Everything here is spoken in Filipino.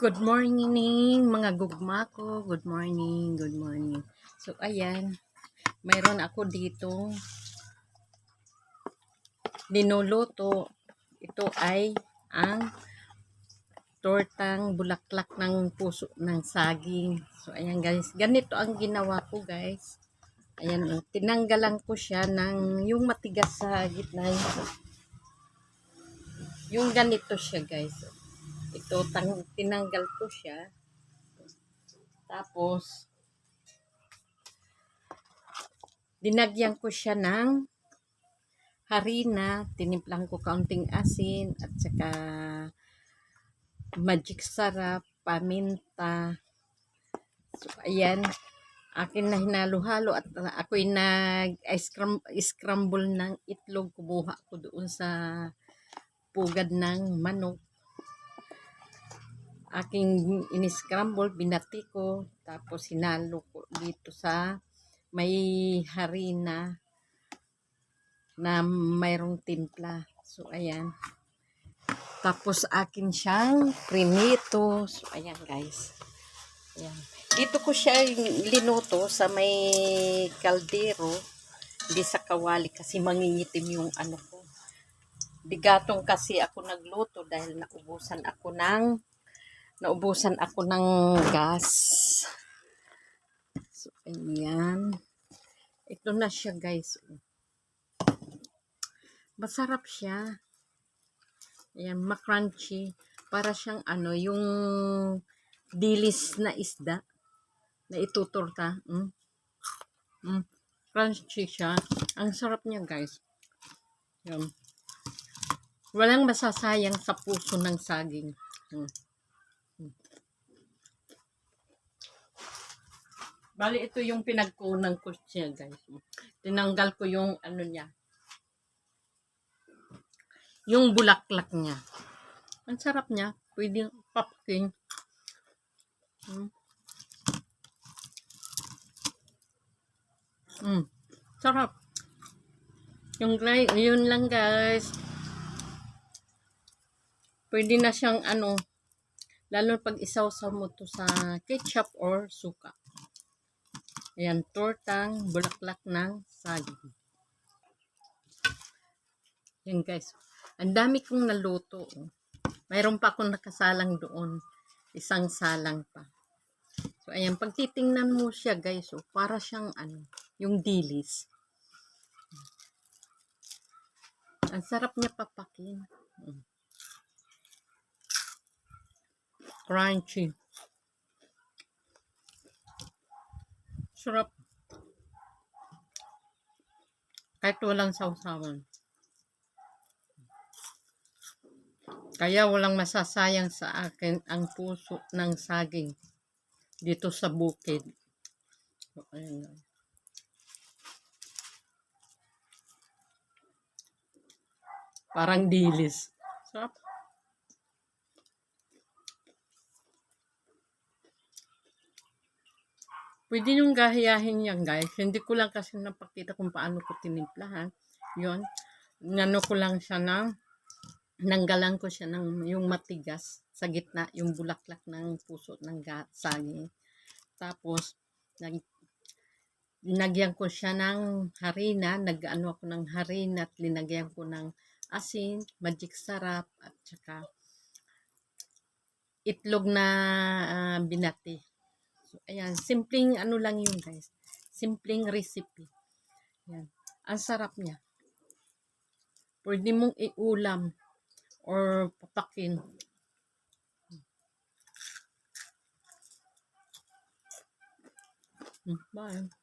Good morning mga gugma ko. Good morning, good morning. So ayan, mayroon ako dito linuluto. Ito ay ang tortang bulaklak ng puso ng saging. So ayan guys, ganito ang ginawa ko guys. Ayan, oh, tinanggalan ko siya ng yung matigas sa gitna. Yung ganito siya guys. Ito, tang, tinanggal ko siya. Tapos, dinagyan ko siya ng harina, tinimplang ko kaunting asin, at saka magic sarap, paminta. So, ayan, akin na hinalo-halo at ako'y nag-scramble ng itlog. Kumuha ko doon sa pugad ng manok aking in-scramble, binati ko, tapos hinalo ko dito sa may harina na mayroong timpla. So, ayan. Tapos, akin siyang prinito. So, ayan guys. Ayan. Dito ko siya linuto sa may kaldero. Hindi sa kawali kasi mangingitim yung ano ko. Bigatong kasi ako nagluto dahil naubusan ako ng naubusan ako ng gas. So, ayan. Ito na siya, guys. Masarap siya. Ayan, makrunchy. Para siyang ano, yung dilis na isda na ituturta. Mm. Mm. Crunchy siya. Ang sarap niya, guys. Yan. Walang masasayang sa puso ng saging. Mm. Bali, ito yung pinagkunan ko siya, guys. Tinanggal ko yung ano niya. Yung bulaklak niya. Ang sarap niya. Pwede papakin. Hmm. Mm. Sarap. Yung yun lang guys. Pwede na siyang ano, lalo pag isaw-saw mo to sa ketchup or suka. Ayan, tortang bulaklak ng saging. Yan guys. Ang dami kong naluto. Mayroon pa akong nakasalang doon. Isang salang pa. So, ayan. Pag titingnan mo siya guys, oh, para siyang ano, yung dilis. Ang sarap niya papakin. Mm. Crunchy. Sarap. Kahit walang sausawan. Kaya walang masasayang sa akin ang puso ng saging dito sa bukid. So, ayun lang. Parang dilis. Sarap. Pwede niyong gahiyahin yan guys. Hindi ko lang kasi napakita kung paano ko tinimplahan. Yun. Nano ko lang siya ng nanggalan ko siya ng yung matigas sa gitna, yung bulaklak ng puso ng saging. Tapos, nag, linagyan ko siya ng harina, nag-ano ako ng harina at linagyan ko ng asin, magic sarap, at saka itlog na uh, binati. Ayan, simpleng ano lang yun guys. Simpleng recipe. Ayan. Ang sarap niya. Pwede mong iulam or papakin. Hmm, Bye.